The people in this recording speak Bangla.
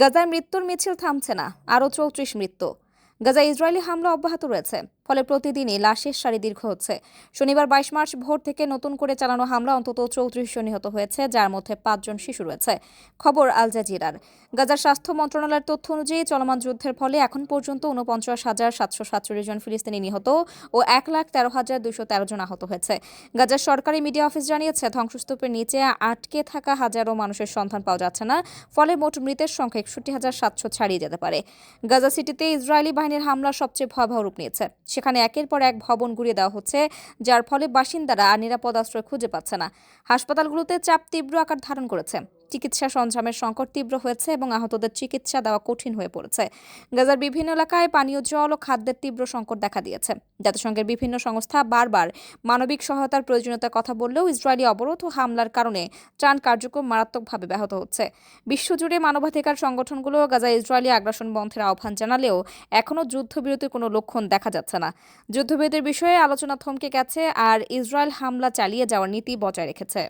গাজায় মৃত্যুর মিছিল থামছে না আরও চৌত্রিশ মৃত্যু। গাজায় ইসরায়েলি হামলা অব্যাহত রয়েছে, ফলে প্রতিদিনই লাশের সারি দীর্ঘ হচ্ছে। শনিবার বাইশ মার্চ ভোর থেকে নতুন করে চালানো হামলা অন্তত চৌত্রিশ জন নিহত হয়েছে, যার মধ্যে পাঁচজন শিশু রয়েছে। খবর আল জাজিরার। গাজার স্বাস্থ্য মন্ত্রণালয়ের তথ্য অনুযায়ী চলমান যুদ্ধের ফলে এখন পর্যন্ত উনপঞ্চাশ হাজার সাতশো সাতচল্লিশ জন ফিলিস্তিনি নিহত ও এক লাখ তেরো হাজার দুশো তেরো জন আহত হয়েছে। গাজার সরকারি মিডিয়া অফিস জানিয়েছে, ধ্বংসস্তূপের নিচে আটকে থাকা হাজারো মানুষের সন্ধান পাওয়া যাচ্ছে না, ফলে মোট মৃতের সংখ্যা একষট্টি হাজার সাতশো ছাড়িয়ে যেতে পারে। গাজা সিটিতে ইসরায়েলি বাহিনীর হামলা সবচেয়ে ভয়াবহ রূপ নিয়েছে। সেখানে একের পর এক ভবন গুড়িয়ে দেওয়া হচ্ছে, যার ফলে বাসিন্দারা আর নিরাপদ আশ্রয় খুঁজে পাচ্ছে না। হাসপাতালগুলোতে চাপ তীব্র আকার ধারণ করেছে। চিকিৎসা সরঞ্জামের সংকট তীব্র হয়েছে এবং আহতদের চিকিৎসা দেওয়া কঠিন হয়ে পড়েছে। গাজার বিভিন্ন এলাকায় পানীয় জল ও খাদ্যের তীব্র সংকট দেখা দিয়েছে। জাতিসংঘের বিভিন্ন সংস্থা বারবার মানবিক সহায়তার প্রয়োজনীয়তার কথা বললেও ইসরায়েলি অবরোধ ও হামলার কারণে ত্রাণ কার্যক্রম মারাত্মকভাবে ব্যাহত হচ্ছে। বিশ্বজুড়ে মানবাধিকার সংগঠনগুলো গাজা ইসরায়েলি আগ্রাসন বন্ধের আহ্বান জানালেও এখনও যুদ্ধবিরতির কোনো লক্ষণ দেখা যাচ্ছে না। যুদ্ধবিরতির বিষয়ে আলোচনা থমকে গেছে আর ইসরায়েল হামলা চালিয়ে যাওয়ার নীতি বজায় রেখেছে।